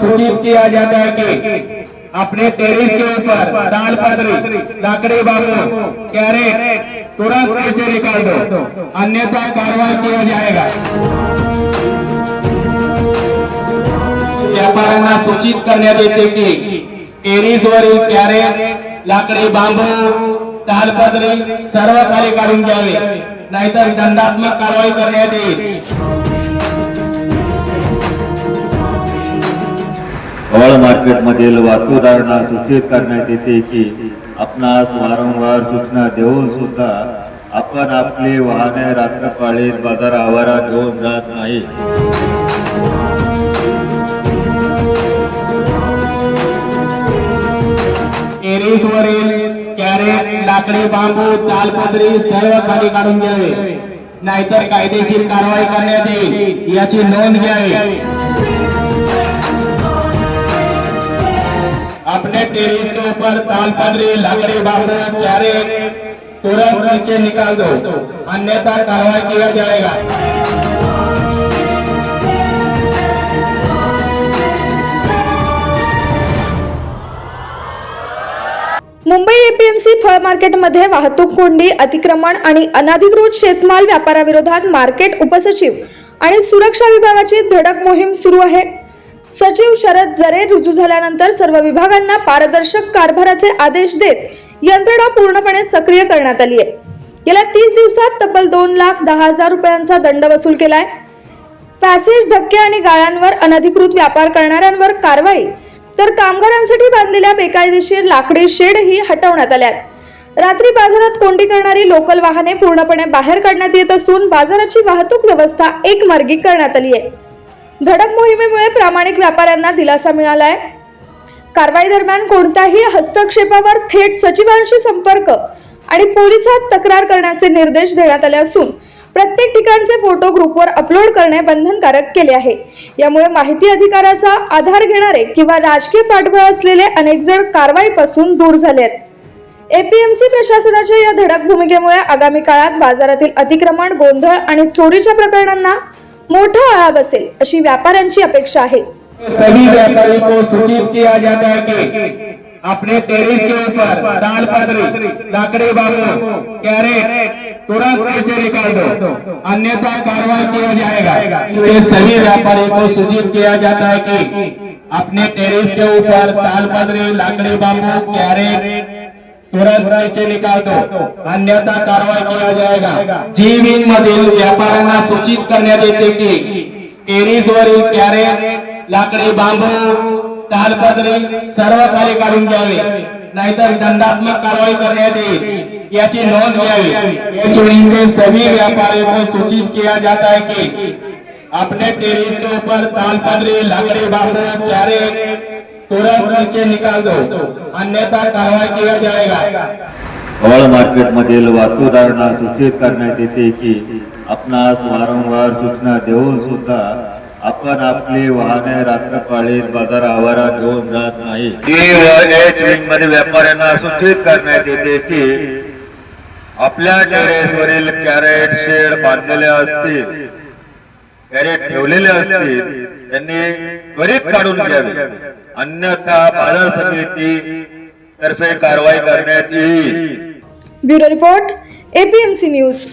सूचित किया जाता है कि अपने टेरिस के ऊपर दाल पत्री लाकड़ी बाबू कैरेट तुरंत नीचे निकाल दो। अन्यथा कार्रवाई किया जाएगा। व्यापाऱ्यांना सूचित करण्यात येते की टेरिस वरील कॅरेट, लाकडी बांबू तालपत्री सर्व खाली काढून नाहीतर दंडात्मक कारवाई करण्यात येईल. फळ मार्केटमधील वाहतूकदारांना सूचित करण्यात येते की आपणास वारंवार सूचना देऊन सुद्धा आपण आपली वाहने रात्रपाळीत बाजार आवारात घेऊन जात नाही. टेरेसवरील कॅरेट लाकडी बांबू तालपत्री सर्व खाली काढून घ्यावे. नाहीतर कायदेशीर कारवाई करण्यात येईल याची नोंद घ्यावी. अपने टेरिस के ऊपर तालपत्री लकड़ी बाबू चारे तुरंत नीचे निकाल दो। अन्यथा कार्रवाई किया जाएगा। मुंबई एपीएमसी फळ मार्केटमध्ये वाहतूक कोंडी अतिक्रमण आणि अनधिकृत शेतमाल व्यापाराविरोधात मार्केट उपसचिव आणि सुरक्षा विभागाची धडक मोहीम सुरू आहे. सचिव शरद जरे रुजू झाल्यानंतर सर्व विभागांना पारदर्शक कारभाराचे आदेश देत यंत्रणा पूर्णपणे सक्रिय करण्यात आली आहे. गेल्या तीस दिवसात तब्बल दोन लाख दहा हजार रुपयांचा दंड वसूल केलाय. पॅसेज धक्के आणि गाळ्यांवर अनधिकृत व्यापार करणाऱ्यांवर कारवाई. तर कामगारांसाठी बांधलेल्या बेकायदेशीर लाकडी शेडही हटवण्यात आल्यात. रात्री बाजारात कोंडी करणारी लोकल वाहने पूर्णपणे बाहेर काढण्यात येत असून बाजाराची वाहतूक व्यवस्था एकमार्गी करण्यात आली आहे. धडक मोहिमेमुळे प्रामाणिक व्यापाऱ्यांना दिलासा मिळालाय. कारवाई दरम्यान कोणत्याही हस्तक्षेपावर थेट सचिवांशी संपर्क आणि पोलिसात तक्रार करण्याचे निर्देश देण्यात आले असून प्रत्येक ठिकाणचे फोटो ग्रुपवर अपलोड करणे बंधनकारक केले आहे. यामुळे माहिती अधिकाराचा आधार घेणारे किंवा राजकीय पाठबळ असलेले अनेक जण कारवाईपासून दूर झाले आहेत. एपीएमसी प्रशासनाच्या या धडक भूमिकेमुळे आगामी काळात बाजारातील अतिक्रमण गोंधळ आणि चोरीच्या प्रकरणांना मोठा आळा बसेल अशी व्यापाऱ्यांची अपेक्षा आहे. सभी व्यापारी को सूचित किया जाता है कि अपने टेरिस के ऊपर दाल पत्री लाकड़ी बांबू कैरेट, तुरंत नीचे निकाल दो। अन्यथा कार्रवाई किया जाएगा। ये सभी व्यापारी को सूचित किया जाता है कि अपने टेरिस के ऊपर ताल पत्री लाकड़ी बांबू कैरेट तुरंत नीचे निकाल दो अन्यथा कारवाई किया जाएगा. जी विंग मधील व्यापाऱ्यांना सूचित करण्यात येते की टेरिस वरील कॅरेट लाकडी बांबू तालपत्री सर्व खाली काढून घ्यावे. नाहीतर दंडात्मक कारवाई करण्यात येईल. याची नोंद घ्यावी. एच विंग के सभी व्यापारियों को सूचित किया जाता है कि अपने टेरिस के ऊपर तालपत्री लाकड़ी बांबू कैरेट तुरंत नीचे निकाल दो अन्यथा कार्रवाई किया जाएगा फळ मार्केटमधील वाहतूकदारांना सूचित करण्यात येते की आपणास वारंवार सूचना देऊन सुद्धा आपण आपली वाहने रात्रपाळीत बाजार आवारात घेऊन जात नाही. एच विंगमध्ये व्यापाऱ्यांना सूचित करण्यात येते की आपल्या टेरेसवरील कॅरेट शेड बांधलेले असतील. त्याने ठेवलेले असतील त्यांनी त्वरित काढून घ्यावे. अन्यथा बाजार समिती तर्फे कारवाई करण्यात येईल. Bureau report APMC news.